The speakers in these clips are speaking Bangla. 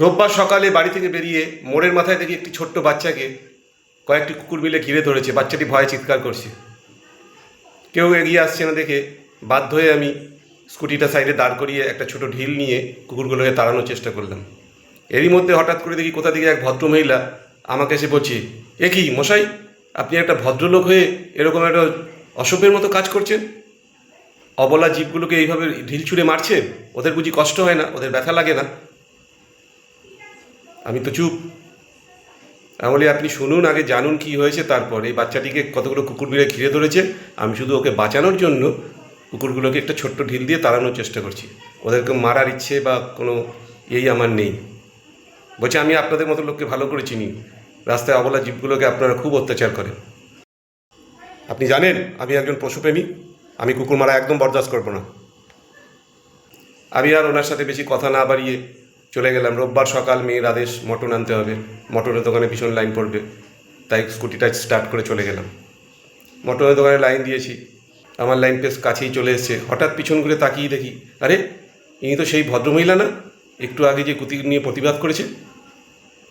রোববার সকালে বাড়ি থেকে বেরিয়ে মোড়ের মাথায় দেখি একটি ছোট্ট বাচ্চাকে কয়েকটি কুকুর মিলে ঘিরে ধরেছে। বাচ্চাটি ভয়ে চিৎকার করছে। কেউ এগিয়ে আসছে না দেখে বাধ্য হয়ে আমি স্কুটিটা সাইডে দাঁড় করিয়ে একটা ছোট ঢিল নিয়ে কুকুরগুলোকে তাড়ানোর চেষ্টা করলাম। এরই মধ্যে হঠাৎ করে দেখি কোথা থেকে এক ভদ্রমহিলা আমাকে এসে বলছে, এ কি মশাই, আপনি একটা ভদ্রলোক হয়ে এরকম একটা অসভ্যের মতো কাজ করছেন? অবলা জীবগুলোকে এইভাবে ঢিল ছুঁড়ে মারছেন ওদের বুঝি কষ্ট হয় না? ওদের ব্যথা লাগে না? আমি তো চুপ। আমি আপনি শুনুন, আগে জানুন কি হয়েছে, তারপর এই বাচ্চাটিকে কতগুলো কুকুর মিলে ঘিরে ধরেছে। আমি শুধু ওকে বাঁচানোর জন্য কুকুরগুলোকে একটা ছোট্ট ঢিল দিয়ে তাড়ানোর চেষ্টা করছি। ওদেরকে মারার ইচ্ছে বা কোনো এই আমার নেই। বলছে, আমি আপনাদের মতো লোককে ভালো করে চিনি। রাস্তায় অবলা জীবগুলোকে আপনারা খুব অত্যাচার করেন। আপনি জানেন, আমি একজন পশুপ্রেমী। আমি কুকুর মারা একদম বরদাস্ত করব না। আমি আর ওনার সাথে বেশি কথা না বাড়িয়ে চলে গেলাম। রোববার সকাল মেয়ের আদেশ, মটন আনতে হবে। মটনের দোকানে ভীষণ লাইন পড়বে। তাই স্কুটিটা স্টার্ট করে চলে গেলাম। মটনের দোকানে লাইন দিয়েছি। আমার লাইন পেস কাছেই চলে এসেছে। হঠাৎ পিছন ঘুরে তাকিয়ে দেখি, আরে, ইনি তো সেই ভদ্রমহিলা না? একটু আগে যে কুতি নিয়ে প্রতিবাদ করেছে।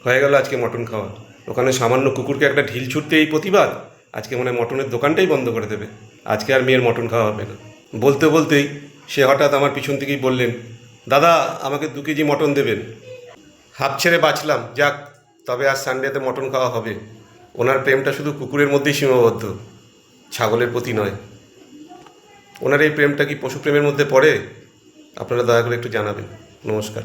হয়ে গেল আজকে মটন খাওয়া। ওখানে সামান্য কুকুরকে একটা ঢিল ছুটতে এই প্রতিবাদ, আজকে মনে মটনের দোকানটাই বন্ধ করে দেবে। আজকে আর মেয়ের মটন খাওয়া হবে না। বলতে বলতেই সে হঠাৎ আমার পিছন থেকেই বললেন দাদা, আমাকে দু কেজি মটন দেবেন। হাফ ছেড়ে বাঁচলাম, যাক, তবে আজ সানডেতে মটন খাওয়া হবে। ওনার প্রেমটা শুধু কুকুরের মধ্যেই সীমাবদ্ধ, ছাগলের প্রতি নয়। ওনার এই প্রেমটা কি পশুপ্রেমের মধ্যে পড়ে? আপনারা দয়া করে একটু জানাবেন। নমস্কার।